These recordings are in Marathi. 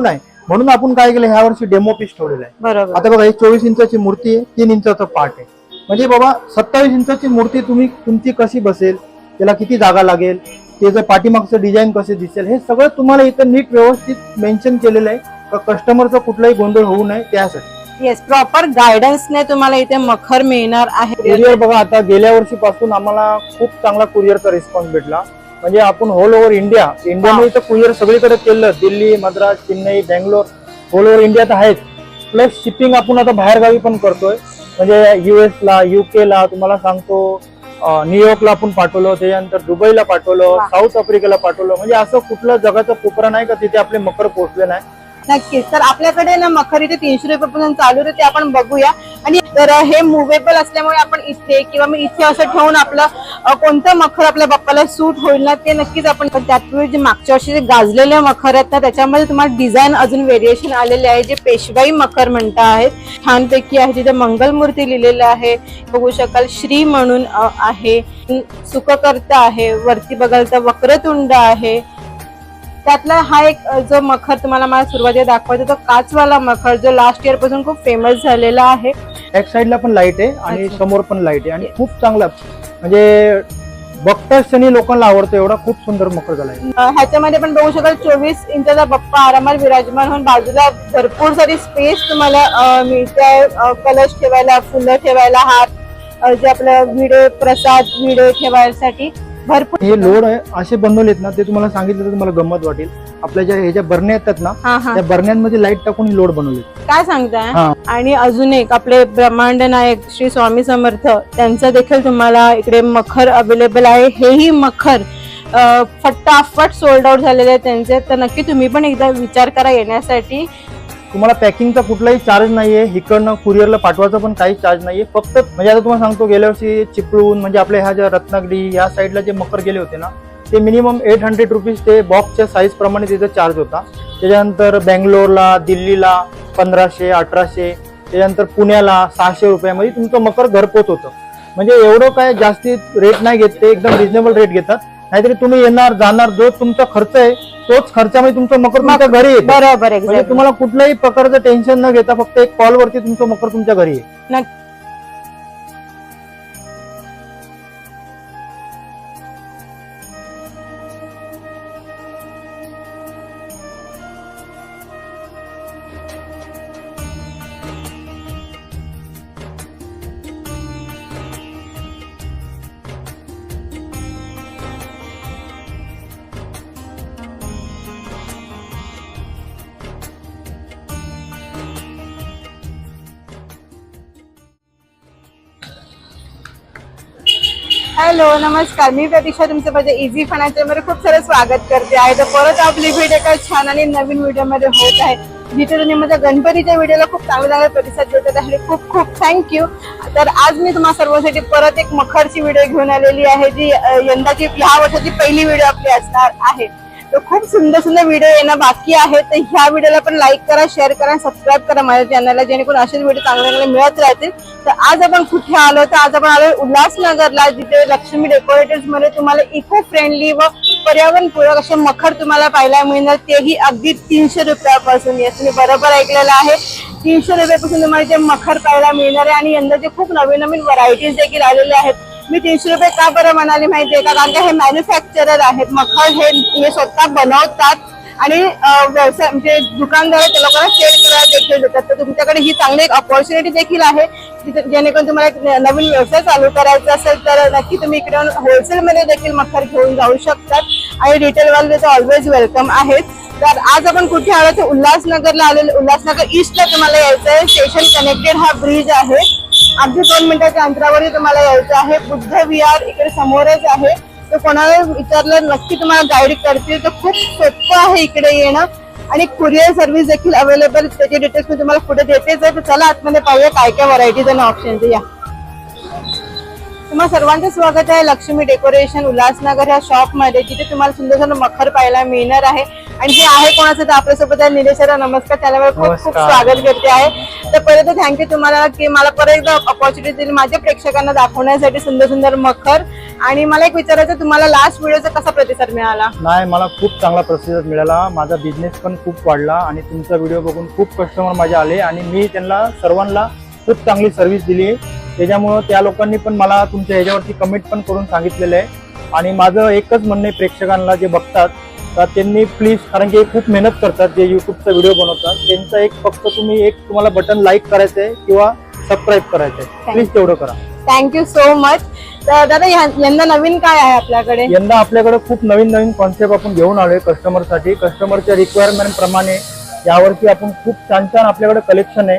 नाही. म्हणून आपण काय केलं ह्या वर्षी डेमो पीस ठेवलेला आहे. बरोबर. आता बघा ही चोवीस इंचाची मूर्ती आहे तीन इंचाचा पार्ट आहे. म्हणजे बाबा सत्तावीस इंचाची मूर्ती तुम्ही तुमची कशी बसेल त्याला किती जागा लागेल त्याचं पाठीमागचं डिझाईन कसं दिसेल हे सगळं तुम्हाला इथं नीट व्यवस्थित मेन्शन केलेलं आहे. कस्टमरचा कुठलाही गोंधळ होऊ नये त्यासाठी. येस प्रॉपर गायडन्सने तुम्हाला इथे मखर मिळणार आहे. कुरिअर बघा आता गेल्या वर्षीपासून आम्हाला खूप चांगला कुरिअरचा रिस्पॉन्स भेटला. म्हणजे आपण ऑल ओव्हर इंडिया इंडियामध्ये तर कुरिअर सगळीकडे केलं. Delhi Madras Chennai Bangalore all over India तर आहेच प्लस शिपिंग आपण आता बाहेरगावी पण करतोय. म्हणजे युएस ला युके ला तुम्हाला सांगतो न्यूयॉर्कला आपण पाठवलं त्याच्यानंतर दुबईला पाठवलं. साऊथ आफ्रिकेला पाठवलं. म्हणजे असं कुठलं जगाचा कोपरा नाही का तिथे आपले मकर पोहोचले नाही. नक्कीच. तर आपल्याकडे ना मखर इथे तीनशे रुपयापासून चालू आहे ते आपण बघूया. आणि तर हे मुव्हेबल असल्यामुळे आपण इथे किंवा मी इथे असं ठेवून आपलं कोणतं मखर आपल्या बाप्पाला सूट होईल ना ते नक्कीच आपण पण त्यापूर्वी जे मागच्या वर्षी जे गाजलेले मखर आहेत ना त्याच्यामध्ये तुम्हाला डिझाईन अजून व्हेरिएशन आलेले आहे. जे पेशवाई मखर म्हणता आहेत छानपैकी आहे. तिथे मंगलमूर्ती लिहिलेलं आहे. बघू शकाल श्री म्हणून आहे. सुखकर्ता आहे वरती बघाल तर वक्रतुंड आहे. त्यातला हा एक जो मखर तुम्हाला मला सुरुवातीला दाखवायचा तो काचवाला मखर जो लास्ट इयरपासून खूप फेमस झालेला आहे. बॅक साईडला पण लाइट आहे आणि अच्छा. समोर पण लाइट आहे आणि खूप चांगला म्हणजे बघताच क्षणी लोकांना आवडतो एवढा खूप सुंदर मकर झाला आहे. अ, ह्याच्यामध्ये पण बघू शकाल चोवीस इंचाचा बाप्पा आरामात विराजमान होऊन बाजूला भरपूर सारी स्पेस तुम्हाला अ, मिळते अ, कलश ठेवायला फुलं ठेवायला हार अ, जे आपलं विडे प्रसाद विडे ठेवायसाठी. भरपूर हे लोड असे बनवलेत ना ते तुम्हाला सांगितलं तर तुम्हाला गंमत वाटेल. आपल्या ज्या ह्याच्या बरण्या येतात ना हा हा. त्या बरण्यांमध्ये लाइट टाकून लोड बनवले. काय सांगताय? हा. आणि अजून एक आपले ब्रह्मांड नायक श्री स्वामी समर्थ त्यांचं देखील तुम्हाला इकडे मखर अवेलेबल आहे. हेही मखर अ, फटाफट सोल्ड आउट झालेले आहेत त्यांचे. तर नक्की तुम्ही पण एकदा विचार करा येण्यासाठी. तुम्हाला पॅकिंगचा कुठलाही चार्ज नाही आहे इकडनं कुरिअरला पाठवायचा पण काही चार्ज नाही आहे फक्त म्हणजे आता तुम्हाला सांगतो गेल्या वर्षी चिपळूण म्हणजे आपल्या ह्या ज्या रत्नागिरी या साईडला जे मकर गेले होते ना ते मिनिमम एट हंड्रेड रुपीज ते बॉक्सच्या साईजप्रमाणे त्याचा चार्ज होता. त्याच्यानंतर बँगलोरला दिल्लीला पंधराशे अठराशे त्याच्यानंतर पुण्याला सहाशे रुपयामध्ये तुमचं मकर घरपोच होतं. म्हणजे एवढं काय जास्ती रेट नाही घेत ते एकदम रिजनेबल रेट घेतात. नाहीतरी तुम्ही येणार जाणार जो तुमचा खर्च आहे तोच खर्चामध्ये तुमचं मकर तुमच्या घरी येतं. बरोबर म्हणजे. तुम्हाला कुठल्याही प्रकारचं टेन्शन न घेता फक्त एक कॉल वरती तुमचं मकर तुमच्या घरी आहे हॅलो नमस्कार. मी प्रतीक्षा तुमचं माझ्या इझी फनाच्या मध्ये खूप सारं स्वागत करते आहे. तर परत आपली भेट एका छान आणि नवीन व्हिडिओमध्ये होत आहे. जिथे तुम्ही माझ्या गणपतीच्या व्हिडिओला खूप चांगला चांगला प्रतिसाद देत आहे खूप खूप थँक्यू तर आज मी तुम्हा सर्वांसाठी परत एक मखरची व्हिडिओ घेऊन आलेली आहे जी यंदाची ह्या वर्षाची पहिली व्हिडिओ आपली असणार आहे. तर खूप सुंदर सुंदर व्हिडिओ येणं बाकी आहे. तर ह्या व्हिडिओला पण लाईक करा शेअर करा सबस्क्राईब करा माझ्या चॅनलला जेणेकरून असेच व्हिडिओ चांगले चांगले मिळत राहतील. तर आज आपण कुठे आलो? तर आज आपण आलो उल्हासनगरला जिथे लक्ष्मी डेकोरेटर्समध्ये तुम्हाला इको फ्रेंडली व पर्यावरणपूरक असे मखर तुम्हाला पाहायला मिळणार. तेही अगदी तीनशे रुपयापासून. येस तुम्ही बरोबर ऐकलेलं आहे. तीनशे रुपयापासून तुम्हाला ते मखर पाहायला मिळणार आहे. आणि यंदाचे खूप नवीन नवीन व्हरायटीज देखील आलेले आहेत. मी तीनशे रुपये का बरं म्हणाले माहितीये का? कारण का हे मॅन्युफॅक्चरर आहेत मखर हे हे स्वतः बनवतात आणि व्यवसाय म्हणजे दुकानदार त्या लोकांना सेल करायला देखील देतात. तर तुमच्याकडे ही चांगली एक ऑपॉर्च्युनिटी देखील आहे जेणेकरून तुम्हाला नवीन व्यवसाय चालू करायचा असेल तर नक्की तुम्ही इकडे होलसेल मध्ये देखील मखर घेऊन जाऊ शकतात. आणि रिटेल वाले तर ऑलवेज वेलकम आहेत. तर आज आपण कुठे आलो? तर उल्हासनगरला आलेलो उल्हासनगर ईस्टला तुम्हाला यायचं आहे स्टेशन कनेक्टेड हा ब्रिज आहे. अगदी दोन मिनिटाच्या अंतरावरही तुम्हाला यायचं आहे. बुद्ध विहार इकडे समोरच आहे. तर कोणाला विचारलं नक्की तुम्हाला गाईड करतील. तर खूप सोपं आहे इकडे येणं. आणि कुरिअर सर्व्हिस देखील अवेलेबल त्याचे डिटेल्स मी तुम्हाला पुढे देतेच आहे तर चला आतमध्ये पाहूया काय काय व्हरायटीज आणि ऑप्शन्स या. तुम्हाला सर्वांचं स्वागत आहे. लक्ष्मी डेकोरेशन उल्हासनगर या शॉपमध्ये जिथे तुम्हाला सुंदर सुंदर मखर पाहायला मिळणार आहे. आणि हे आहे कोणाचं तर आपल्यासोबत आहे निलेश सर नमस्कार. चॅनलवर खूप खूप. स्वागत करते आहे. तर पहिले तर थँक्यू तुम्हाला की मला परत एकदा ऑपॉर्च्युनिटी दिली माझ्या प्रेक्षकांना दाखवण्यासाठी सुंदर सुंदर मखर. आणि मला एक विचारायचं तुम्हाला लास्ट व्हिडिओचा कसा प्रतिसाद मिळाला? नाही मला खूप चांगला प्रतिसाद मिळाला. माझा बिझनेस पण खूप वाढला आणि तुमचा व्हिडिओ बघून खूप कस्टमर माझे आले आणि मी त्यांना सर्वांना खूप चांगली सर्व्हिस दिली. आहे त्याच्यामुळं त्या लोकांनी पण मला तुमच्या ह्याच्यावरती कमेंट पण करून सांगितलेलं आहे. आणि माझं एकच म्हणणं आहे प्रेक्षकांना जे बघतात तर त्यांनी प्लीज कारण की हे खूप मेहनत करतात जे युट्यूबचा व्हिडिओ बनवतात. त्यांचं एक फक्त तुम्ही एक तुम्हाला बटन लाईक करायचं आहे किंवा सबस्क्राईब करायचं आहे प्लीज तेवढं करा. थँक्यू सो मच तर दादा या- यंदा नवीन काय आहे आपल्याकडे? यंदा आपल्याकडे खूप नवीन नवीन कॉन्सेप्ट आपण घेऊन आलोय कस्टमरसाठी कस्टमरच्या रिक्वायरमेंट प्रमाणे यावरती आपण खूप छान छान आपल्याकडे कलेक्शन आहे.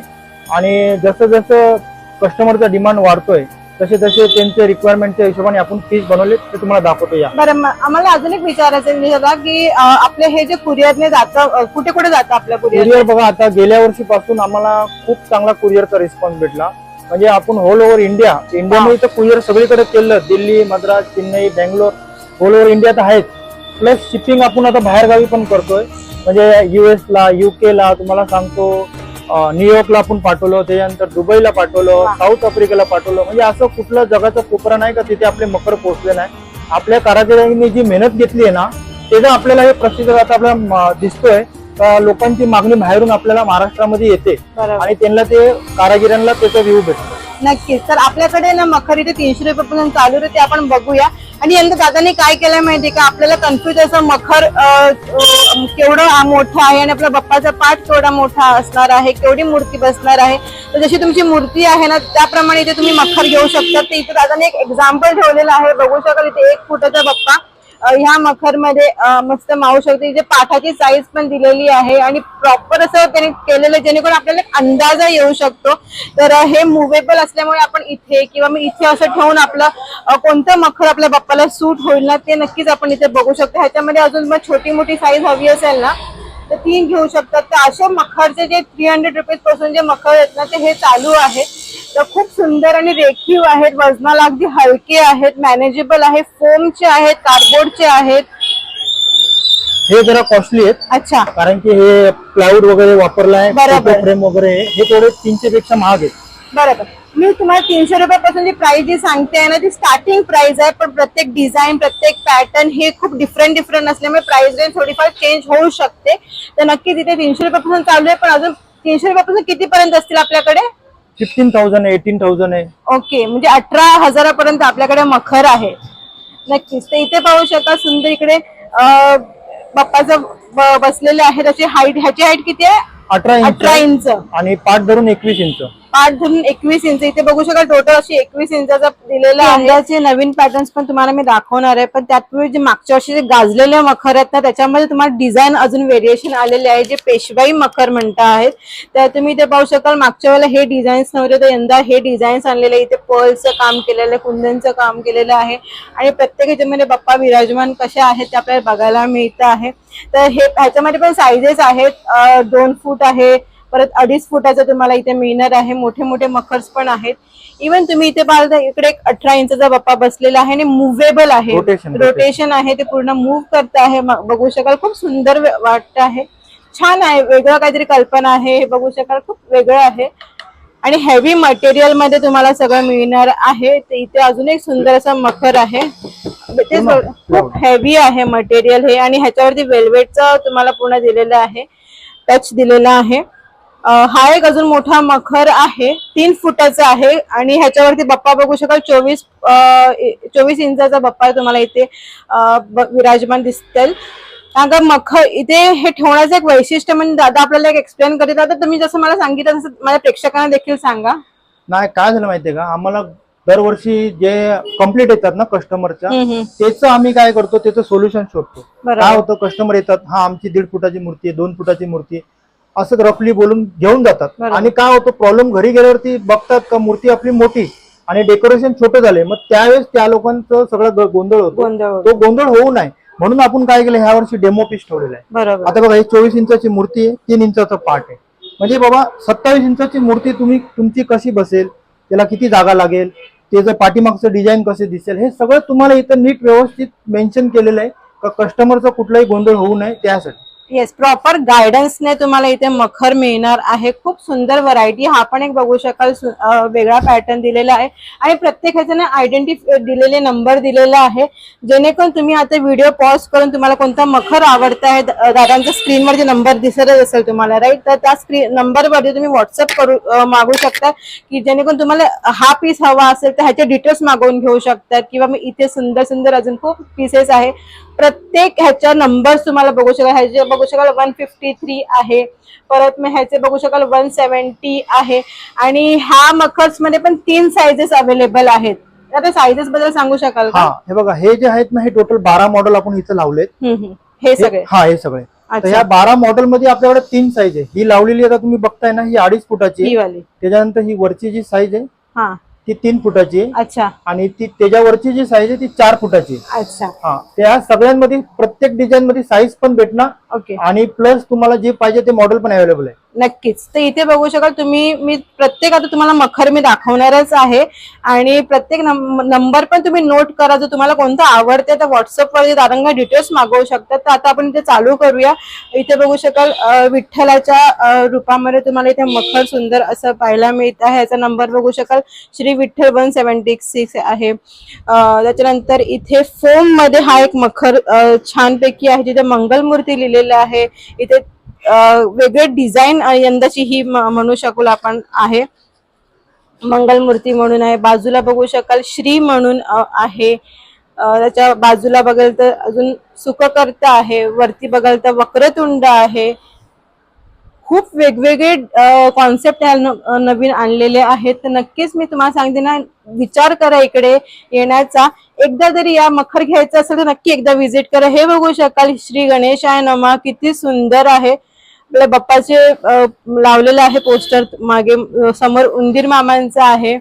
आणि जसं जसं कस्टमरचा डिमांड वाढतोय तसे तसे त्यांच्या रिक्वायरमेंटच्या हिशोबाने आपण पीस बनवले ते तुम्हाला दाखवतो या. बरं आम्हाला अजून एक विचारायचं दादा की आपले हे जे कुरिअरने जातं कुठे कुठे जातं आपल्या कुरिअर बघा आता गेल्या वर्षीपासून आम्हाला खूप चांगला कुरिअरचा रिस्पॉन्स भेटला. म्हणजे आपण ऑल ओव्हर इंडिया इंडियामध्ये तर कुरिअर सगळीकडे केलं. Delhi Madras Chennai Bangalore all over India तर आहेच प्लस शिपिंग आपण आता बाहेर गावी पण करतोय. म्हणजे युएस ला युके ला तुम्हाला सांगतो. न्यूयॉर्कला आपण पाठवलं त्याच्यानंतर दुबईला पाठवलं. साऊथ आफ्रिकेला पाठवलं. म्हणजे असं कुठलं जगाचा कोपरा नाही का तिथे आपले मकर पोहोचले नाही. आपल्या कारागिरांनी जी मेहनत घेतली आहे ना त्याचं आपल्याला हे प्रतिसाद आता आपल्याला दिसतोय. लोकांची मागणी बाहेरून आपल्याला महाराष्ट्रामध्ये येते. आणि त्यांना ते कारागिरांना त्याचा व्ह्यू भेटतो. नक्कीच. तर आपल्याकडे ना मखर इथे तीनशे रुपयापासून चालू आहे ते आपण बघूया. आणि यंदा दादाने काय केलंय माहितीये का? आपल्याला कन्फ्युज असं मखर केवढं मोठं आहे आणि आपल्या बाप्पाचा पाठ केवढा मोठा असणार आहे केवढी मूर्ती बसणार आहे. तर जशी तुमची मूर्ती आहे ना त्याप्रमाणे इथे तुम्ही मखर घेऊ शकता. ते इथे दादाने एक एक्झाम्पल ठेवलेलं आहे. बघू शकाल इथे एक फुटाचा बाप्पा. ह्या मखरमध्ये मस्त मावू शकते. जे पाठाची साईज पण दिलेली आहे आणि प्रॉपर असं त्यांनी केलेलं जेणेकरून आपल्याला अंदाजा येऊ शकतो. तर हे मुव्हेबल असल्यामुळे आपण इथे किंवा मी इथे असं ठेवून आपलं कोणतं मखर आपल्या बाप्पाला सूट होईल ना ते नक्कीच आपण इथे बघू शकतो. ह्याच्यामध्ये अजून मग छोटी मोठी साईज हवी असेल ना तर तीन घेऊ शकतात. तर असे मखरचे जे थ्री हंड्रेड रुपीजपासून जे मखर आहेत ना ते हे चालू आहे तर खूप सुंदर आणि रेखीव आहेत. वजनाला अगदी हलके आहेत. मॅनेजेबल आहे फोमचे आहेत. कार्डबोर्डचे आहेत. हे जरा कॉस्टली आहेत. अच्छा. कारण की हे प्लायवूड वगैरे वापरलाय. बरोबर. फ्रेम वगैरे. आहे. हे थोडे तीनशे पेक्षा महाग आहेत. बरोबर. मी तुम्हाला तीनशे रुपयापासून जी प्राइस जी सांगते ना ती स्टार्टिंग प्राइस आहे पण प्रत्येक डिझाईन प्रत्येक पॅटर्न हे खूप डिफरंट डिफरंट असल्यामुळे प्राइस रेंज थोडीफार चेंज होऊ शकते. तर नक्कीच इथे तीनशे रुपयापासून चालू आहे पण अजून तीनशे रुपयापासून कितीपर्यंत असतील आपल्याकडे? फिफ्टीन थाउजंड एटीन थाउजंड आहे. ओके म्हणजे अठरा हजारापर्यंत आपल्याकडे मखर आहे. नक्कीच. तर इथे पाहू शकाल सुंदर इकडे बाप्पाचं बसलेले आहे त्याची हाईट ह्याची हाईट किती आहे? अठरा इंच अठरा इंच आणि पाठ धरून एकवीस इंच आठ धरून एकवीस इंच. इथे बघू शकाल टोटल अशी एकवीस इंचाचा दिलेला आहे. अंदाचे नवीन पॅटर्न्स पण तुम्हाला मी दाखवणार आहे. पण त्यापूर्वी जे मागच्या वर्षी जे गाजलेले मखर आहेत ना त्याच्यामध्ये तुम्हाला डिझाईन अजून व्हेरिएशन आलेले आहे. जे पेशवाई मखर म्हणता आहेत. तर तुम्ही इथे पाहू शकाल मागच्या वेळेला हे डिझाईन्स नव्हते तर यंदा हे डिझाईन्स आणलेले इथे पर्लचं काम केलेलं आहे कुंदनचं काम केलेलं आहे. आणि प्रत्येक ह्याच्यामध्ये बाप्पा विराजमान कसे आहेत ते आपल्याला बघायला मिळतं आहे. तर हे ह्याच्यामध्ये पण साईजेस आहेत. दोन फूट आहे परत अडीच फुटाचं तुम्हाला इथे मिळणार आहे. मोठे मोठे मखर्स पण आहेत. इवन तुम्ही इथे पाहता इकडे एक अठरा इंचचा बाप्पा बसलेला आहे आणि मुव्हेबल आहे. रोटेशन आहे. ते पूर्ण मूव्ह करत आहे. बघू शकाल खूप सुंदर वाटत आहे. छान आहे. वेगळं काहीतरी कल्पना आहे. हे बघू शकाल खूप वेगळं आहे. आणि हेवी मटेरियलमध्ये तुम्हाला सगळं मिळणार आहे. ते इथे अजून एक सुंदर असं मखर आहे. ते खूप हेवी आहे मटेरियल हे. आणि ह्याच्यावरती वेल्वेटचं तुम्हाला पूर्ण दिलेलं आहे. टच दिलेला आहे. हा एक अजून मोठा मखर आहे. तीन फुटाचा आहे आणि ह्याच्यावरती बाप्पा बघू शकाल. चोवीस चोवीस इंचाचा बाप्पा तुम्हाला इथे विराजमान दिसतील का मखर इथे हे ठेवण्याचं एक वैशिष्ट्य म्हणजे दादा आपल्याला एक एक्सप्लेन करीत आता तुम्ही जसं मला सांगितलं तसं माझ्या प्रेक्षकांना देखील सांगा. नाही काय झालं माहितीये का? आम्हाला दरवर्षी जे कंप्लीट येतात ना कस्टमरच्या. त्याचं आम्ही काय करतो? त्याचं सोल्युशन शोधतो. काय होतं? कस्टमर येतात. हा आमची दीड फुटाची मूर्ती आहे दोन फुटाची मूर्ती असं रफली बोलून घेऊन जातात. आणि काय होतं प्रॉब्लेम घरी गेल्यावरती बघतात का मूर्ती आपली मोठी आणि डेकोरेशन छोटं झाले मग त्यावेळेस त्या लोकांचं सगळं गोंधळ होतो. तो गोंधळ होऊ नये. म्हणून आपण काय केलं ह्या वर्षी डेमो पीस ठेवलेला आहे. बरोबर. आता बघा ही चोवीस इंचाची मूर्ती आहे तीन इंचाचा पार्ट आहे. म्हणजे बाबा सत्तावीस इंचाची मूर्ती तुम्ही तुमची कशी बसेल त्याला किती जागा लागेल त्याचं पाठीमागचं डिझाईन कसे दिसेल हे सगळं तुम्हाला इथं नीट व्यवस्थित मेन्शन केलेलं आहे. का कस्टमरचा कुठलाही गोंधळ होऊ नये त्यासाठी. येस प्रॉपर गायडन्सने तुम्हाला इथे मखर मिळणार आहे. खूप सुंदर व्हरायटी हा पण एक बघू शकाल वेगळा पॅटर्न दिलेला आहे. आणि प्रत्येक ह्याच्याने आयडेंटिटी दिलेले नंबर दिलेला आहे. जेणेकरून तुम्ही आता व्हिडिओ पॉज करून तुम्हाला कोणता मखर आवडत आहे दादांच्या स्क्रीनवर जे नंबर दिसतच असेल तुम्हाला राईट तर त्या स्क्रीन नंबरवरती तुम्ही व्हॉट्सअप करू मागू शकता की जेणेकरून तुम्हाला हा पीस हवा असेल तर ह्याचे डिटेल्स मागवून घेऊ शकतात किंवा मी इथे सुंदर सुंदर अजून खूप पीसेस आहे. प्रत्येक ह्याच्या नंबर तुम्हाला बघू शकाल. ह्याचे बघू शकाल वन फिफ्टी थ्री आहे. परत मग ह्याचे बघू शकाल वन सेवन्टी आहे. आणि ह्या मखर्समध्ये पण तीन साइजेस अवेलेबल आहेत. आता साइजेस बद्दल सांगू शकाल हा का? हे बघा हे जे आहेत ना हे टोटल बारा मॉडेल आपण इथे लावलेत. हम्म, हम्म. हे हे- सगळे? हा हे सगळे. तर अच्छा. ह्या बारा मॉडेल मध्ये आपल्याकडे तीन साईज आहे. ही लावलेली आता तुम्ही बघताय ना ही अडीच फुटाची. आहे ही वाली. त्याच्यानंतर ही वरची जी साईज आहे हा. ती तीन फुटाची. अच्छा. आणि ती त्याच्यावरची जी साईज आहे ती चार फुटाची. अच्छा. हा त्या सगळ्यांमध्ये प्रत्येक डिझाईन मध्ये साईज पण भेटणार ओके आणि प्लस तुम्हाला जे पाहिजे ते मॉडेल पण अवेलेबल आहे. नक्कीच. तर इथे बघू शकाल तुम्ही मी प्रत्येक आता तुम्हाला मखर मी दाखवणारच आहे. आणि प्रत्येक नंबर पण तुम्ही नोट करा. जर तुम्हाला कोणतं आवडते तर व्हॉट्सअपवर दारंगा डिटेल्स मागवू शकतात तर आता आपण इथे चालू करूया. इथे बघू शकाल विठ्ठलाच्या रूपामध्ये तुम्हाला इथे मखर सुंदर असं पाहायला मिळत आहे. याचा नंबर बघू शकाल. Shri Vitthal one seventy six आहे. त्याच्यानंतर इथे फोममध्ये हा एक मखर छानपैकी आहे. जिथे मंगलमूर्ती लिहिलेलं आहे. इथे वेगळे डिझाईन यंदाची ही म्हणू शकू आपण आहे. मंगलमूर्ती म्हणून आहे बाजूला बघू शकाल श्री म्हणून आहे. त्याच्या बाजूला बघाल तर अजून सुखकर्ता आहे वरती बघाल तर वक्रतुंड आहे. खूप वेगवेगळे कॉन्सेप्ट नवीन आणलेले आहेत. तर नक्कीच मी तुम्हाला सांगते ना विचार करा इकडे येण्याचा. एकदा जरी या मखर घ्यायचं असेल तर नक्की एकदा व्हिजिट करा. हे बघू शकाल श्री गणेश आहे नमा किती सुंदर आहे. आपल्या बाप्पाचे लावलेलं आहे पोस्टर मागे समोर उंदीर मामांचं आहे.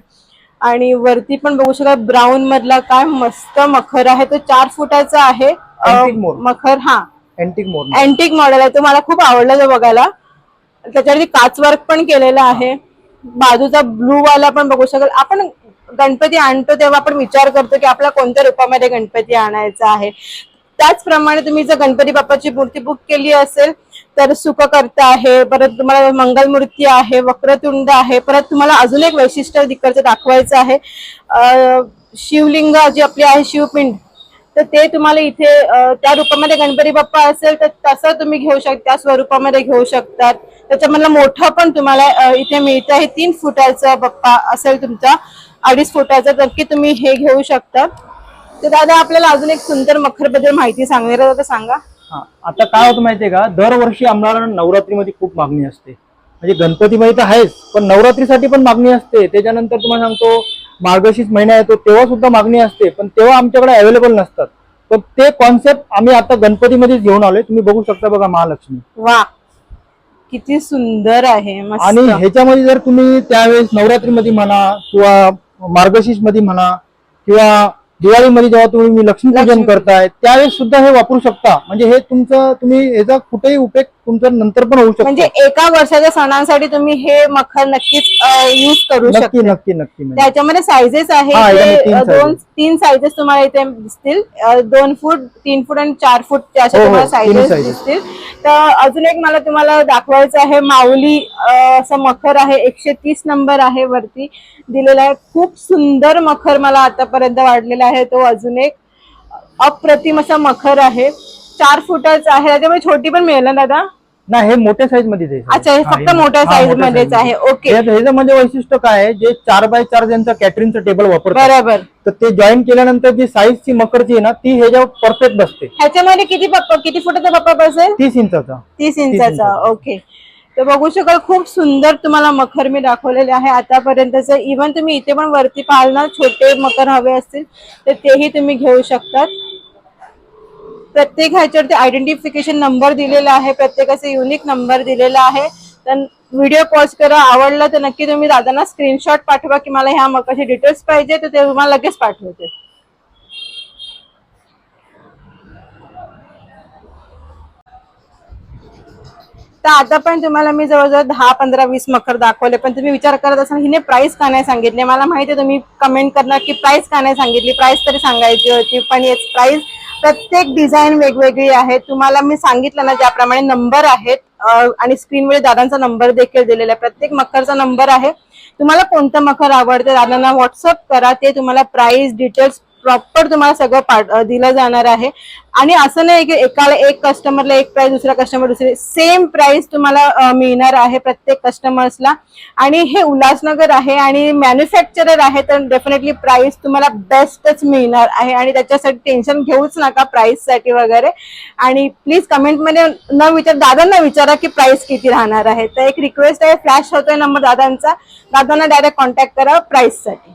आणि वरती पण बघू शकाल ब्राऊन मधला काय मस्त मखर आहे. तो चार फुटाचा आहे. मखर हा. अँटिक मॉडेल आहे. तो मला खूप आवडला तो बघायला. त्याच्यावरती काचवर्क पण केलेलं आहे. बाजूचा ब्लू वाला पण बघू शकाल. आपण गणपती आणतो तेव्हा आपण विचार करतो की आपला कोणत्या रूपामध्ये गणपती आणायचा आहे. त्याचप्रमाणे तुम्ही जर गणपती बाप्पाची मूर्ती बुक केली असेल तर सुखकर्ता आहे परत तुम्हाला मंगलमूर्ती आहे वक्रतुंड आहे परत तुम्हाला अजून एक वैशिष्ट्य तिकडचं दाखवायचं आहे. शिवलिंग जी आपली आहे शिवपिंड तर ते तुम्हाला इथे त्या रूपामध्ये गणपती बाप्पा असेल तर तसं तुम्ही घेऊ शकता त्या स्वरूपामध्ये घेऊ शकतात. त्याच्यामधला मोठा पण तुम्हाला इथे मिळतं. हे तीन फुटाचा बाप्पा असेल तुमचा अडीच फुटाचा नक्की तुम्ही हे घेऊ शकता. तर दादा आपल्याला अजून एक सुंदर मखरबद्दल माहिती सांगणार आहे. तर सांगा. हा. आता काय होतं माहितीये का? दरवर्षी आम्हाला नवरात्रीमध्ये खूप मागणी असते. म्हणजे गणपतीमध्ये तर आहेच पण नवरात्रीसाठी पण मागणी असते. त्याच्यानंतर तुम्हाला सांगतो मार्गशीर्ष महिना येतो तेव्हा सुद्धा मागणी असते पण तेव्हा आमच्याकडे अवेलेबल नसतात. पण ते कॉन्सेप्ट आम्ही आता गणपतीमध्येच घेऊन आलोय तुम्ही बघू शकता बघा महालक्ष्मी. वा किती सुंदर आहे आणि ह्याच्यामध्ये जर तुम्ही त्यावेळेस नवरात्रीमध्ये म्हणा किंवा मार्गशीर्षमध्ये म्हणा किंवा दिवाळीमध्ये जेव्हा तुम्ही लक्ष्मीपूजन लक्ष्मी- करताय त्यावेळेस सुद्धा हे वापरू शकता. म्हणजे हे तुमचं तुम्ही ह्याचा कुठेही उपयोग तुमचा नंतर पण होऊ शकतो. म्हणजे एका वर्षाच्या सणांसाठी तुम्ही हे मखर नक्कीच युज करू नक्की शकता. नक्की नक्की. त्याच्यामध्ये सायझेस आहे हा, याच्यामध्ये तीन अ, दोन. तीन सायझेस तुम्हाला इथे दिसतील. अ, दोन फूट तीन फूट आणि चार फूट अशा हो, हो, तुम्हाला तिन्ही सायझेस sizes. दिसतील. तर अजून एक मला तुम्हाला दाखवायचं आहे माऊली अ, असं मखर आहे एकशे तीस नंबर आहे वरती दिलेला आहे. खूप सुंदर मखर मला आतापर्यंत वाढलेला आहे. तो अजून एक अप्रतिम असा मखर आहे. चार फुटाचा आहे. त्याच्यामुळे छोटी पण मिळेल ना दादा? नाही हे मोठ्या साईजमध्ये. अच्छा, हे फक्त मोठ्या मोठ्या मध्येच आहे. ओके. ह्याचं म्हणजे वैशिष्ट्य काय आहे? जे चार बाय चार ज्यांचं कॅटरिंगचं टेबल वापरतात बरोबर. तर ते जॉईन केल्यानंतर जी साईज ची मकरची आहे ना ती ह्याच्यावर परफेक्ट बसते. ह्याच्यामध्ये किती पप्पा किती फुटाचा पप्पा बसेल? तीस इंचाचा. तीस इंचाचा. इंचाचा. ओके तर बघू शकाल खूप सुंदर तुम्हाला मखर मी दाखवलेले आहे. आतापर्यंतच इव्हन तुम्ही इथे पण वरती पाहाल ना छोटे मकर हवे असतील तर तेही तुम्ही घेऊ शकतात. प्रत्येक ह्याच्यावरती आयडेंटिफिकेशन नंबर दिलेला आहे प्रत्येकाचे युनिक नंबर दिलेला आहे. तर व्हिडिओ पॉज करा आवडला तर नक्की तुम्ही दादांना स्क्रीनशॉट पाठवा की मला ह्या मकाचे डिटेल्स पाहिजे तर ते तुम्हाला लगेच पाठवते तर आता पण तुम्हाला मी जवळजवळ दहा पंधरा वीस मकर दाखवले पण तुम्ही विचार करत असाल हिने प्राइस का नाही सांगितली? मला माहिती आहे तुम्ही कमेंट करणार की प्राइस का नाही सांगितली? प्राइस तरी सांगायची होती पण येस प्राइस प्रत्येक डिझाईन वेगवेगळी आहे तुम्हाला मी सांगितलं ना ज्याप्रमाणे नंबर आहेत आणि स्क्रीनवर दादांचा नंबर देखील दिलेला आहे. प्रत्येक मखरचा नंबर आहे. तुम्हाला कोणतं मखर आवडतं? दादांना व्हॉट्सअप करा. ते तुम्हाला प्राइस डिटेल्स प्रॉपर तुम्हाला सगळं दिलं जाणार आहे. आणि असं नाही की एकाला एक कस्टमरला एक प्राइस दुसरा कस्टमर दुसरी. सेम प्राइस तुम्हाला मिळणार आहे प्रत्येक कस्टमर्सला आणि हे उल्हासनगर आहे आणि मॅन्युफॅक्चरर आहे तर डेफिनेटली प्राइस तुम्हाला बेस्टच मिळणार आहे. आणि त्याच्यासाठी टेन्शन घेऊच नका प्राइससाठी वगैरे. आणि प्लीज कमेंटमध्ये न विचार दादांना विचारा की प्राइस किती राहणार आहे. तर एक रिक्वेस्ट आहे फ्लॅश होतोय नंबर दादांचा. दादांना डायरेक्ट कॉन्टॅक्ट करा प्राइससाठी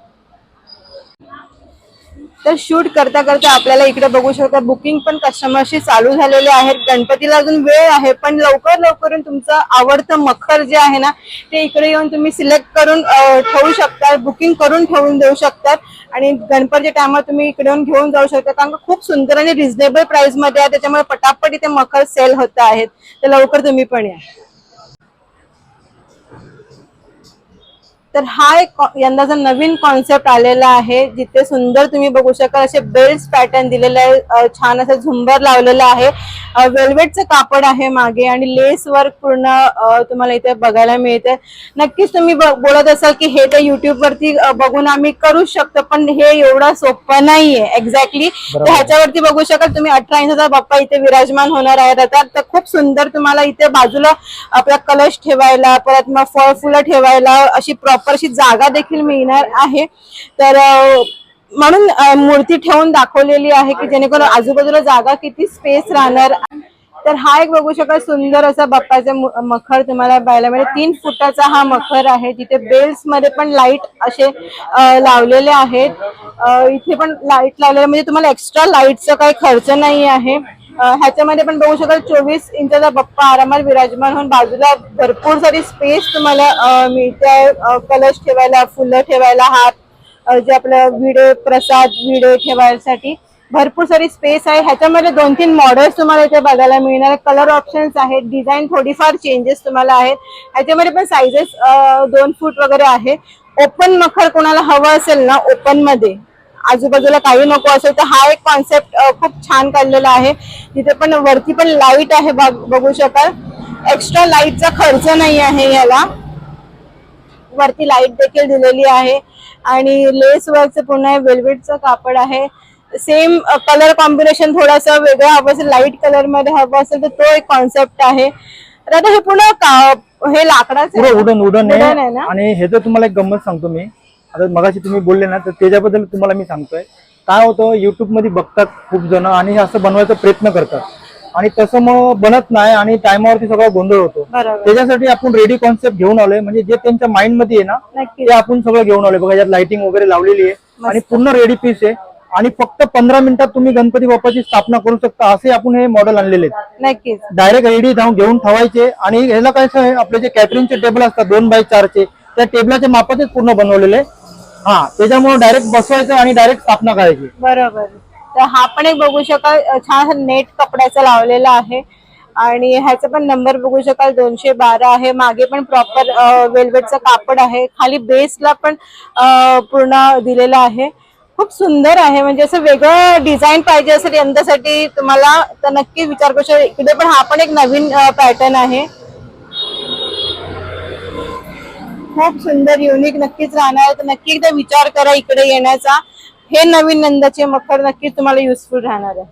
तर शूट करता करता आपल्याला इकडे बघू शकता बुकिंग पण कस्टमरशी चालू झालेले आहेत. गणपतीला अजून वेळ आहे पण लवकर लवकर तुमचं आवडतं मखर जे आहे ना ते इकडे येऊन तुम्ही सिलेक्ट करून ठेवू शकता बुकिंग करून ठेवून देऊ शकतात. आणि गणपतीच्या टायमावर तुम्ही इकडे येऊन घेऊन जाऊ शकता कारण खूप सुंदर आणि रिझनेबल प्राइसमध्ये आहे. त्याच्यामुळे पटापट इथे मखर सेल होत आहेत. तर लवकर तुम्ही पण या. तर हा एक यंदाचा नवीन कॉन्सेप्ट आलेला आहे. जिथे सुंदर तुम्ही बघू शकाल असे बेल्ट पॅटर्न दिलेले आहे. छान असं झुंबर लावलेलं आहे. वेल्वेटचं कापड आहे मागे आणि लेस वर्क पूर्ण तुम्हाला इथे बघायला मिळते. नक्कीच तुम्ही बोलत असाल की हे तर युट्यूब वरती अं, बघून आम्ही करू शकतो पण हे एवढं सोपं नाहीये. एक्झॅक्टली तर ह्याच्यावरती बघू शकाल तुम्ही अठरा इंचाचा बाप्पा इथे विराजमान होणार आहे रथात तर खूप सुंदर तुम्हाला इथे बाजूला आपला कलश ठेवायला परत मग फळ फुलं ठेवायला अशी प्रॉपर अशी जागा देखील मिळणार आहे. तर म्हणून मूर्ती ठेवून दाखवलेली आहे की जेणेकरून आजूबाजूला जागा किती स्पेस राहणार. तर हा एक बघू शकाल सुंदर असा बाप्पाचा मखर तुम्हाला पाहायला मिळेल. तीन फुटाचा हा मखर आहे. जिथे बेल्समध्ये पण लाइट असे लावलेले आहेत. इथे पण लाइट लावलेले म्हणजे तुम्हाला एक्स्ट्रा लाईटचा काही खर्च नाही आहे. ह्याच्यामध्ये पण बघू शकाल चोवीस इंचाचा बप्पा आरामात विराजमान होऊन बाजूला भरपूर सारी स्पेस तुम्हाला मिळते कलश ठेवायला फुलं ठेवायला हात जे आपलं विडे प्रसाद विडे ठेवायसाठी भरपूर सारी स्पेस आहे. ह्याच्यामध्ये दोन तीन मॉडेल्स तुम्हाला इथे बघायला मिळणार कलर ऑप्शन्स आहेत डिझाईन थोडीफार चेंजेस तुम्हाला आहेत. ह्याच्यामध्ये पण साईजेस दोन फूट वगैरे आहे. ओपन मखर कोणाला हवं असेल ना ओपनमध्ये. आजूबाजूला काही नको असेल तर हा एक कॉन्सेप्ट खूप छान काढलेला आहे. तिथे पण वरती पण लाइट आहे बघ- शकाल. एक्स्ट्रा लाईटचा खर्च नाही आहे याला. वरती लाइट देखील दिलेली आहे. आणि लेस वर्कचं पुन्हा वेल्वेटचं कापड आहे. सेम कलर कॉम्बिनेशन थोडासा वेगळं हवं असेल लाइट कलरमध्ये हवं असेल तर तो एक कॉन्सेप्ट आहे. तर आता हे पुन्हा हे लाकडाचं? उडन उडन आहे. ना? आणि हे तुम्हाला एक गंमत सांगतो मी. आता मगाशी तुम्ही बोलले ना तर त्याच्याबद्दल तुम्हाला मी सांगतोय. काय होतं युट्यूबमध्ये बघतात खूप जण आणि हे असं बनवायचा प्रयत्न करतात. आणि तसं मग बनत नाही आणि टायमावरती सगळा गोंधळ होतो. त्याच्यासाठी आपण रेडी कॉन्सेप्ट घेऊन आलोय. म्हणजे जे त्यांच्या माइंडमध्ये आहे ना ते आपण सगळं घेऊन आलोय. बघा यात लाइटिंग वगैरे लावलेली आहे आणि पूर्ण रेडी पीस आहे. आणि फक्त पंधरा मिनिटात तुम्ही गणपती बाप्पाची स्थापना करू शकता असे आपण हे मॉडेल आणलेले आहेत. डायरेक्ट रेडी जाऊन घेऊन ठेवायचे आणि ह्याला काय आपले जे कॅटरिंगचे टेबल असतात दोन बाय चारचे त्या टेबलाच्या मापाचेच पूर्ण बनवलेले हा त्याच्यामुळे डायरेक्ट बसवायचं आणि डायरेक्ट स्थापना करायची. बरोबर. तर हा पण एक बघू शकाल छान नेट कपड्याचा लावलेला आहे. आणि ह्याचा पण नंबर बघू शकाल दोनशे बारा आहे. मागे पण प्रॉपर वेल्वेटचं कापड आहे. खाली बेसला पण पूर्ण दिलेलं आहे. खूप सुंदर आहे. म्हणजे असं वेगळं डिझाईन पाहिजे असेल यंदासाठी तुम्हाला तर नक्की विचार करू शकता इकडे पण हा पण एक नवीन पॅटर्न आहे. खूप सुंदर युनिक नक्कीच राहणार. तर नक्की एकदा विचार करा इकडे येण्याचा. हे नवीन नंदाचे मखर नक्कीच तुम्हाला युजफुल राहणार आहे.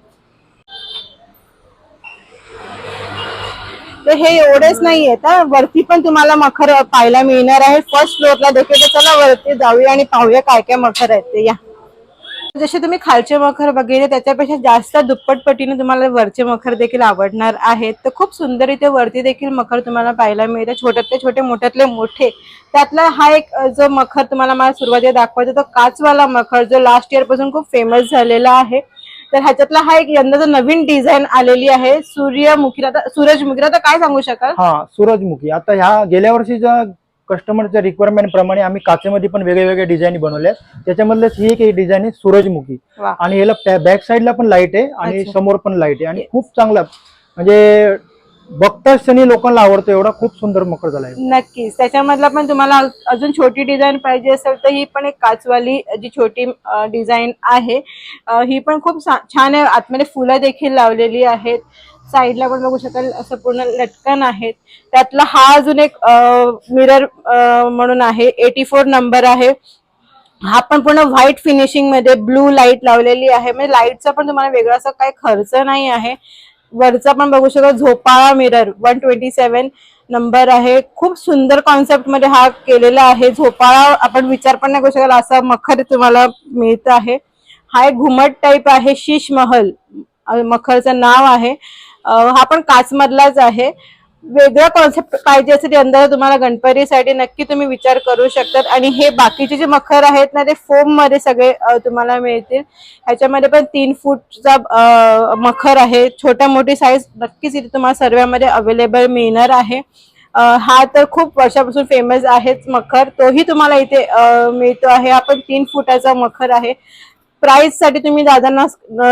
तर हे एवढेच नाहीये तर वरती पण तुम्हाला मखर पाहायला मिळणार आहे. फर्स्ट फ्लोअरला देखील तर चला वरती जाऊया आणि पाहूया काय काय मखर आहेत ते. या. जसे तुम्ही खालचे मखर बघितले त्याच्यापेक्षा जास्त दुप्पट पटीने तुम्हाला वरचे मखर देखील आवडणार आहेत. तर खूप सुंदर इथे वरती देखील मखर तुम्हाला पाहायला मिळते. छोट्यातले छोटे मोठ्यातले मोठे. त्यातला हा एक जो मखर तुम्हाला मला सुरुवातीला दाखवायचा तो काचवाला मखर जो लास्ट इयरपासून खूप फेमस झालेला आहे. तर ह्याच्यातला हा एक यंदाचा नवीन डिझाईन आलेली आहे. सूर्यमुखी आता सूरजमुखी काय सांगू शकाल? हा सूरजमुखी. आता ह्या गेल्या वर्षीच्या कस्टमरच्या रिक्वायरमेंट प्रमाणे आम्ही काचेमध्ये पण वेगळे वेगळे डिझाईन बनवले आहेत. त्याच्यामधलेच ही एक डिझाईन आहे सूरजमुखी. वा. आणि ह्याला बॅक साईडला पण लाइट आहे आणि अच्छा. समोर पण लाइट आहे. आणि खूप चांगला म्हणजे बघताच क्षणी लोकांना आवडतो एवढा खूप सुंदर मकर झाला आहे. नक्कीच. त्याच्यामधला पण तुम्हाला अजून छोटी डिझाईन पाहिजे असेल तर ही पण एक काचवाली जी छोटी डिझाईन आहे. अ, ही पण खूप सा- छान आहे. आतमध्ये फुलं देखील लावलेली आहेत. साईडला पण बघू शकाल असं पूर्ण लटकन आहेत. त्यातला हा अजून एक मिरर म्हणून आहे. एटी फोर नंबर आहे. हा पण पूर्ण व्हाईट फिनिशिंगमध्ये ब्लू लाइट लावलेली आहे. म्हणजे लाईटचा पण तुम्हाला वेगळा असा काही खर्च नाही आहे. वरचा पण बघू शकता झोपाळा mirror one twenty seven number आहे. खूप सुंदर कॉन्सेप्टमध्ये हा केलेला आहे. झोपाळा आपण विचार पण नाही करू शकाल असा मखर तुम्हाला मिळत आहे. हा एक घुमट टाईप आहे शीश महल. मखरचं नाव आहे. हा पण काचमधलाच आहे. वेगळा कॉन्सेप्ट पाहिजे असेल यंदा तुम्हाला गणपतीसाठी नक्की तुम्ही विचार करू शकतात. आणि हे बाकीचे जे मखर आहेत ना ते फोममध्ये सगळे तुम्हाला मिळतील. ह्याच्यामध्ये पण तीन फूटचा मखर आहे. छोट्या मोठी साईज नक्कीच इथे तुम्हाला सर्व्यामध्ये अवेलेबल मिळणार आहे. हा तर खूप वर्षापासून फेमस आहेच मखर. तोही तुम्हाला इथे मिळतो आहे. हा पण तीन फुटाचा मखर आहे. प्राइससाठी तुम्ही दादांना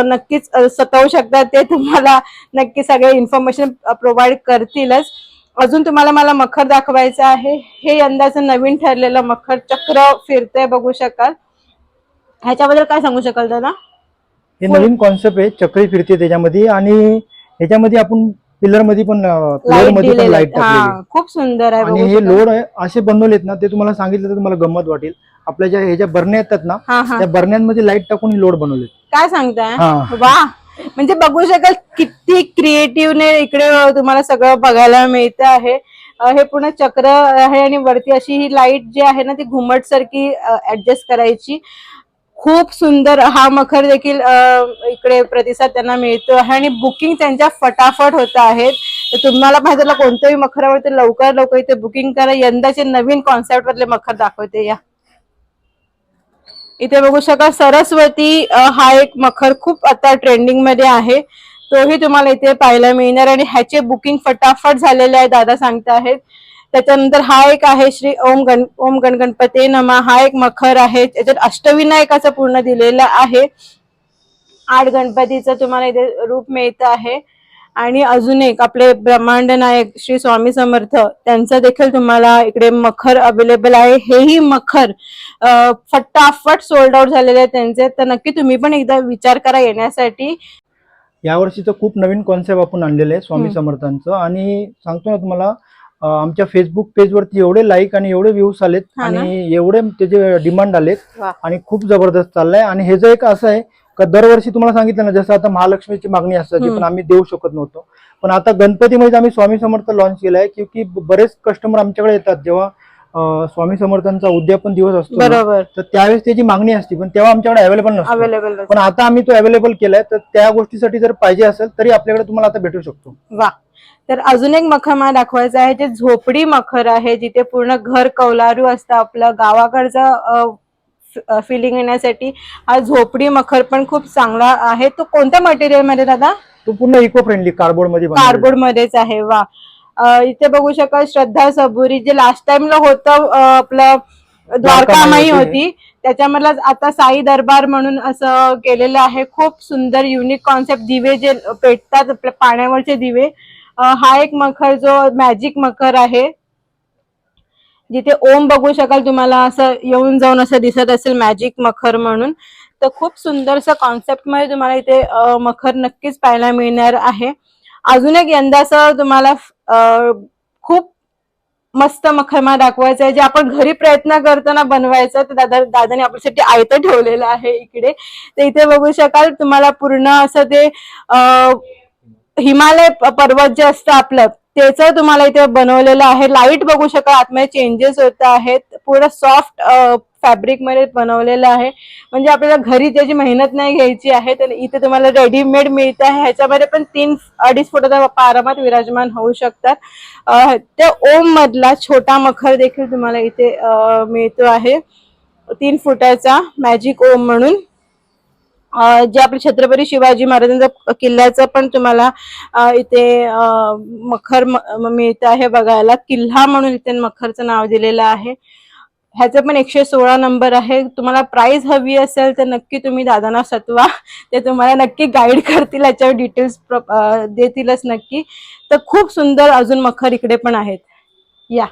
नक्कीच अ, सतवू शकता. ते तुम्हाला नक्की सगळे इन्फॉर्मेशन प्रोव्हाइड करतीलच. अजून तुम्हाला मला मखर दाखवायचं आहे. हे यंदाचं नवीन ठरलेलं मखर चक्र फिरतंय बघू शकाल. ह्याच्याबद्दल काय सांगू शकाल दादा? हे नवीन कॉन्सेप्ट आहे चक्री फिरते त्याच्यामध्ये. आणि ह्याच्यामध्ये आपण पिलरमध्ये पण पिलरमध्ये पण दिलेलं लाइट आहे. टाकलेली हा खूप सुंदर आहे आणि बघू हे. लोड आहे असे बनवलेत ना ते तुम्हाला सांगितलं तर तुम्हाला गंमत वाटेल. आपल्या ज्या ह्याच्या बरण्या येतात ना हा हा. त्या बरण्यांमध्ये लाइट टाकून लोड बनवले काय सांगताय? हा. वा. म्हणजे बघू शकाल किती क्रिएटिव्हने इकडे तुम्हाला सगळं बघायला मिळतं आहे. अं, हे पूर्ण चक्र आहे आणि वरती अशी ही लाइट जी आहे ना ती घुमट सारखी ऍडजस्ट करायची. खूप सुंदर हा मखर देखील इकडे प्रतिसाद त्यांना मिळतो आहे आणि बुकिंग त्यांच्या फटाफट होत आहेत. तर तुम्हाला पाहिजे कोणतंही कोणत्याही मखरावरती लवकर लवकर इथे बुकिंग करा. यंदाचे नवीन कॉन्सेप्ट मधले मखर दाखवते या. इथे बघू शका सरस्वती हा एक मखर खूप आता ट्रेंडिंगमध्ये आहे. तोही तुम्हाला इथे पाहायला मिळणार आणि ह्याचे बुकिंग फटाफट झालेले आहे दादा सांगत आहेत त्याच्यानंतर हा एक आहे श्री ओम गण ओम गण गणपती नमा. हा एक मखर आहे. त्याच्यात अष्टविनायकाचं पूर्ण दिलेलं आहे. आठ गणपतीचं तुम्हाला इथे रूप मिळतं आहे. आणि अजून एक आपले ब्रह्मांड नायक श्री स्वामी समर्थ त्यांचं देखील तुम्हाला इकडे मखर अवेलेबल आहे. हेही मखर फटाफट सोल्ड आउट झालेले आहेत त्यांचे. तर नक्की तुम्ही पण एकदा विचार करा येण्यासाठी. यावर्षी तर खूप नवीन कॉन्सेप्ट आपण आणलेलं आहे स्वामी. समर्थांचं. आणि सांगतो ना तुम्हाला आमच्या फेसबुक पेजवरती एवढे लाईक आणि एवढे व्ह्यूज आलेत? आणि एवढे त्याचे डिमांड आलेत. आणि खूप जबरदस्त चाललंय. आणि हे जे एक असं आहे का दरवर्षी तुम्हाला सांगितलं ना जसं आता महालक्ष्मीची मागणी असायची. पण आम्ही देऊ शकत नव्हतो. पण आता गणपतीमध्ये आम्ही स्वामी समर्थ लॉन्च केलाय की बरेच कस्टमर आमच्याकडे येतात. जेव्हा स्वामी समर्थांचा उद्यापन दिवस असतो तर त्यावेळेस त्याची मागणी असते पण तेव्हा आमच्याकडे अवेलेबल नसतो. अवेलेबल पण आता आम्ही तो अवेलेबल केलाय तर त्या गोष्टीसाठी जर पाहिजे असेल तरी आपल्याकडे तुम्हाला आता भेटू शकतो. वा. तर अजून एक मखर मला दाखवायचं आहे जे झोपडी मखर आहे जिथे पूर्ण घर कौलारू असतं आपलं गावाकडचं फिलिंग येण्यासाठी हा झोपडी मखर पण खूप चांगला आहे तो कोणत्या मटेरियलमध्ये दादा तो पूर्ण इको फ्रेंडली कार्डबोर्डमध्ये. कार्डबोर्ड मध्येच आहे वा इथे बघू शकाल श्रद्धा सबुरी जे लास्ट टाइमला होतं आपलं द्वारकामाई होती. होती त्याच्यामधलं आता साई दरबार म्हणून असं केलेलं आहे खूप सुंदर युनिक कॉन्सेप्ट दिवे जे पेटतात आपल्या पाण्यावरचे दिवे हा एक मखर जो मॅजिक मखर आहे. जिथे ओम बघू शकाल तुम्हाला असं येऊन जाऊन असं दिसत असेल मॅजिक मखर म्हणून. तर खूप सुंदरसं कॉन्सेप्टमध्ये तुम्हाला इथे मखर नक्कीच पाहायला मिळणार आहे. अजून एक यंदाचं तुम्हाला खूप मस्त मखर मला दाखवायचं आहे. जे आपण घरी प्रयत्न करताना बनवायचं तर दादा दादाने आपल्यासाठी आयतं ठेवलेलं आहे इकडे. तर इथे बघू शकाल तुम्हाला पूर्ण असं ते हिमालय प- पर्वत जे असतं आपलं त्याचं तुम्हाला इथे बनवलेलं आहे. लाइट बघू शकाल आतमध्ये चेंजेस होत आहेत. पूर्ण सॉफ्ट फॅब्रिकमध्ये बनवलेलं आहे. म्हणजे आपल्याला घरी त्याची मेहनत नाही घ्यायची आहे. तर इथे तुम्हाला रेडीमेड मिळत आहे. ह्याच्यामध्ये पण तीन अडीच फुटाचा पारामात विराजमान होऊ शकतात. त्या ओम मधला छोटा मखर देखील तुम्हाला इथे मिळतो आहे. तीन फुटाचा मॅजिक ओम म्हणून. जे आपले छत्रपती शिवाजी महाराजांचा किल्ल्याचं पण तुम्हाला इथे मखर मिळत मिळतं आहे बघायला. किल्ला म्हणून इथे मखरचं नाव दिलेलं आहे. ह्याचं पण एकशे सोळा नंबर आहे. तुम्हाला प्राइस हवी असेल तर नक्की तुम्ही दादांना सत्वा. ते तुम्हाला नक्की गाईड करतील. याच्यावर डिटेल्स देतीलच नक्की. तर खूप सुंदर अजून मखर इकडे पण आहेत. या.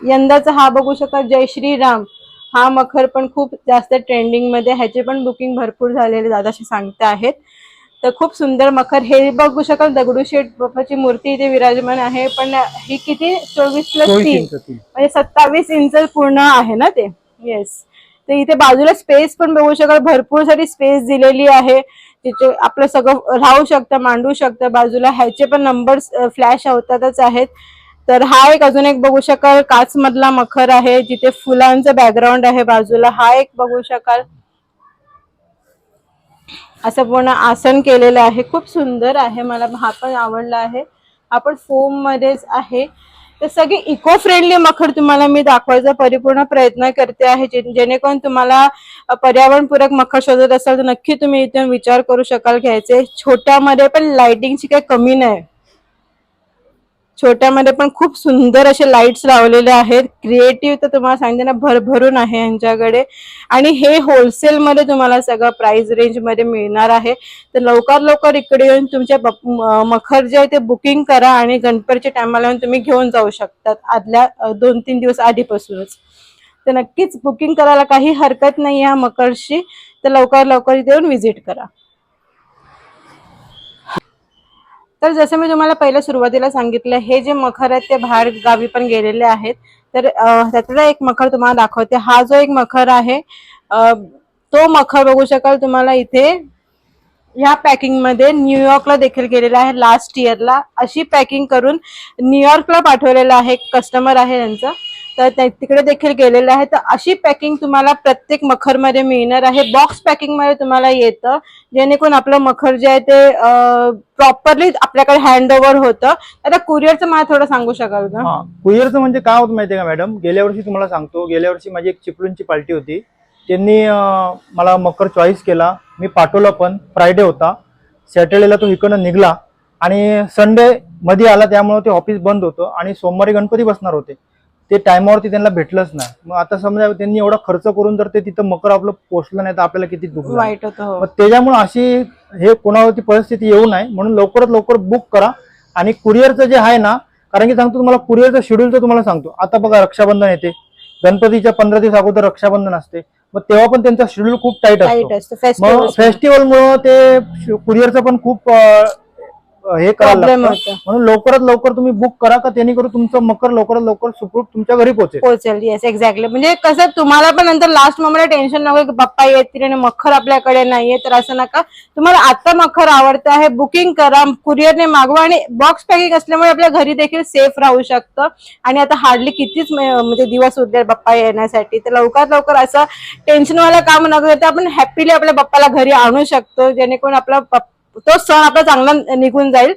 यंदाचा हा बघू शकता. जय श्रीराम. हा मखर पण खूप जास्त ट्रेंडिंगमध्ये ह्याचे पण बुकिंग भरपूर झालेले दादाशी सांगते आहेत. तर खूप सुंदर मखर. हे बघू शकाल दगडूशेठ बाप्पाची मूर्ती इथे विराजमान आहे. पण ही किती? चोवीस प्लस तीन. म्हणजे सत्तावीस इंच पूर्ण आहे ना ते? येस तर इथे बाजूला स्पेस पण बघू शकाल. भरपूर सारी स्पेस दिलेली आहे. तिथे आपलं सगळं राहू शकतं मांडू शकतं. बाजूला ह्याचे पण नंबर फ्लॅश होतातच आहेत. तर हा एक अजून एक बघू शकाल काच मधला मखर आहे जिथे फुलांचं बॅकग्राऊंड आहे बाजूला हा एक बघू शकाल. असं पूर्ण आसन केलेलं आहे खूप सुंदर आहे मला हा पण आवडला आहे. हा पण फोम मध्येच आहे. तर सगळे इको फ्रेंडली मखर तुम्हाला मी दाखवायचा परिपूर्ण प्रयत्न करते आहे जे- जेणेकरून तुम्हाला पर्यावरणपूरक मखर शोधत असाल तर नक्की तुम्ही इथून विचार करू शकाल घ्यायचे. छोट्यामध्ये पण लाइटिंगची काही कमी नाही. छोट्यामध्ये पण खूप सुंदर असे लाईट्स लावलेले आहेत. क्रिएटिव्ह तर तुम्हाला सांगते ना भरभरून आहे यांच्याकडे. आणि हे होलसेल मध्ये तुम्हाला सगळं प्राइस रेंजमध्ये मिळणार आहे. तर लवकर लवकर इकडे येऊन तुमच्या मखर जे आहे ते बुकिंग करा आणि गणपतीच्या टायमाला येऊन तुम्ही घेऊन जाऊ शकतात. आदल्या दोन तीन दिवस आधीपासूनच. तर नक्कीच बुकिंग करायला काही हरकत नाही या मकरशी तर लवकर लवकर इथे येऊन व्हिजिट करा. तर जसं मी तुम्हाला पहिलं सुरुवातीला सांगितलं हे जे मखर आहेत ते बाहेर गावी पण गेलेले आहेत. तर त्यातला एक मखर तुम्हाला दाखवते. हा जो एक मखर आहे तो मखर बघू शकाल तुम्हाला इथे ह्या पॅकिंगमध्ये न्यूयॉर्कला देखील गेलेला आहे. लास्ट इयरला अशी पॅकिंग करून न्यूयॉर्कला पाठवलेला आहे. कस्टमर आहे त्यांचं. तर तिकडे देखील गेलेलं आहे तर अशी पॅकिंग तुम्हाला प्रत्येक मखरमध्ये मिळणार आहे. बॉक्स पॅकिंगमध्ये तुम्हाला येतं. जेणेकरून आपलं मखर जे आहे ते प्रॉपरली आपल्याकडे हँड ओव्हर होतं. आता कुरिअरचं मला थोडं सांगू शकाल का? कुरिअरचं म्हणजे काय होतं माहितीये का मॅडम गेल्या वर्षी तुम्हाला सांगतो. गेल्या वर्षी माझी एक चिपळूणची पार्टी होती. त्यांनी मला मकर चॉईस केला. मी पाठवला पण. फ्रायडे होता. सॅटर्डेला तो इकडनं निघला. आणि संडे मध्ये आला. त्यामुळे ते ऑफिस बंद होतं. आणि सोमवारी गणपती बसणार होते. ते टायमावरती त्यांना भेटलंच नाही. मग आता समजा त्यांनी एवढा खर्च करून जर ते तिथं मकर आपलं पोचलं नाही तर आपल्याला किती दुःख. वाईट होतं हो. मग त्याच्यामुळे अशी हे कोणावरती परिस्थिती येऊ नये म्हणून लवकरात लवकर बुक करा. आणि कुरिअरचं जे आहे ना कारण की सांगतो तुम्हाला कुरिअरचं शेड्यूलचं तुम्हाला सांगतो. आता बघा रक्षाबंधन येते. गणपतीच्या पंधरा दिवस अगोदर रक्षाबंधन असते. मग तेव्हा पण त्यांचा शेड्यूल खूप टाईट असतो. मग फेस्टिवल फेस्टिवल मुळे ते कुरिअरचं पण खूप हे करायला प्रॉब्लेम होतं. म्हणून लवकरात लवकर तुम्ही बुक करा का जेणेकरून तुमचं मकर लवकरात लवकर सुखरूप तुमच्या घरी पोहोचेल. पोहोचेल. येस एक्झॅक्टली म्हणजे कसं तुम्हाला पण नंतर लास्ट मोमेंट टेन्शन नको की बाप्पा येतील आणि मखर आपल्याकडे नाहीये. तर असं नका. तुम्हाला आता मखर आवडतं आहे. बुकिंग करा. कुरिअरने मागवा आणि बॉक्स पॅकिंग असल्यामुळे आपल्या घरी देखील सेफ राहू शकतं. आणि आता हार्डली कितीच म- म्हणजे दिवस उरले बाप्पा येण्यासाठी. तर लवकरात लवकर असं टेन्शनवाला काम न करता आपण हॅपीली आपल्या बाप्पाला घरी आणू शकतो. जेणेकरून आपला बाप- तो सण आपला चांगला निघून जाईल.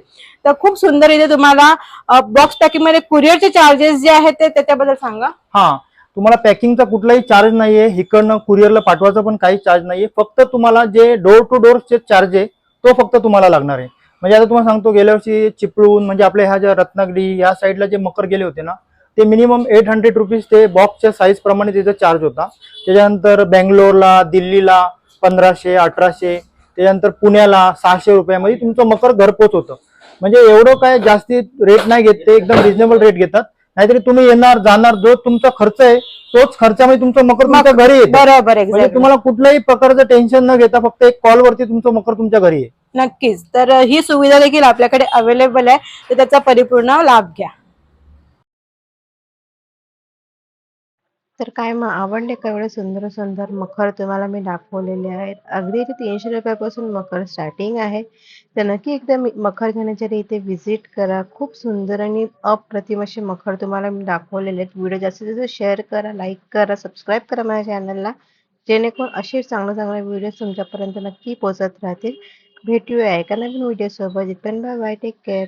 तर खूप सुंदर इथे तुम्हाला बॉक्स पॅकिंगमध्ये कुरिअरचे चार्जेस जे आहेत ते त्याच्याबद्दल सांगा. हा तुम्हाला पॅकिंगचा कुठलाही चार्ज नाहीये. इकडनं कुरिअरला पाठवायचा पण काही चार्ज नाहीये. फक्त तुम्हाला जे डोर टू डोरचे चार्ज आहे तो फक्त तुम्हाला लागणार आहे. म्हणजे आता तुम्हाला सांगतो गेल्या वर्षी चिपळूण म्हणजे आपल्या ह्या ज्या रत्नागिरी या साईडला जे मकर गेले होते ना ते मिनिमम एट हंड्रेड रुपीज ते बॉक्सच्या साईज प्रमाणे त्याचा चार्ज होता. त्याच्यानंतर बेंगलोरला दिल्लीला पंधराशे अठराशे त्याच्यानंतर पुण्याला सहाशे रुपयामध्ये तुमचं मकर घरपोच होतं. म्हणजे एवढं काय जास्ती रेट नाही घेत ते एकदम रिझनेबल रेट घेतात. नाहीतरी तुम्ही येणार जाणार जो तुमचा खर्च आहे तोच खर्चामध्ये तुमचं मकर तुमच्या घरी येतं. बरोबर म्हणजे तुम्हाला कुठल्याही प्रकारचं टेन्शन न घेता फक्त एक कॉलवरती तुमचं मकर तुमच्या घरी आहे नक्कीच. तर ही सुविधा देखील आपल्याकडे अवेलेबल आहे. तर त्याचा परिपूर्ण लाभ घ्या. तर काय मग आवडले का एवढे सुंदर सुंदर मखर? तुम्हाला मी दाखवलेले आहेत. अगदी इथे तीनशे रुपयापासून मखर स्टार्टिंग आहे. तर नक्की एकदा मी- मखर घेण्यासाठी इथे व्हिजिट करा. खूप सुंदर आणि अप्रतिम असे मखर तुम्हाला मी दाखवलेले आहेत. व्हिडिओ जास्तीत जास्त शेअर करा लाईक करा सबस्क्राईब करा माझ्या चॅनलला जेणेकरून असे चांगले चांगले व्हिडिओ तुमच्यापर्यंत नक्की पोहोचत राहतील. भेटूया एका नवीन व्हिडिओसोबत इथपर्यंत बाय बाय टेक केअर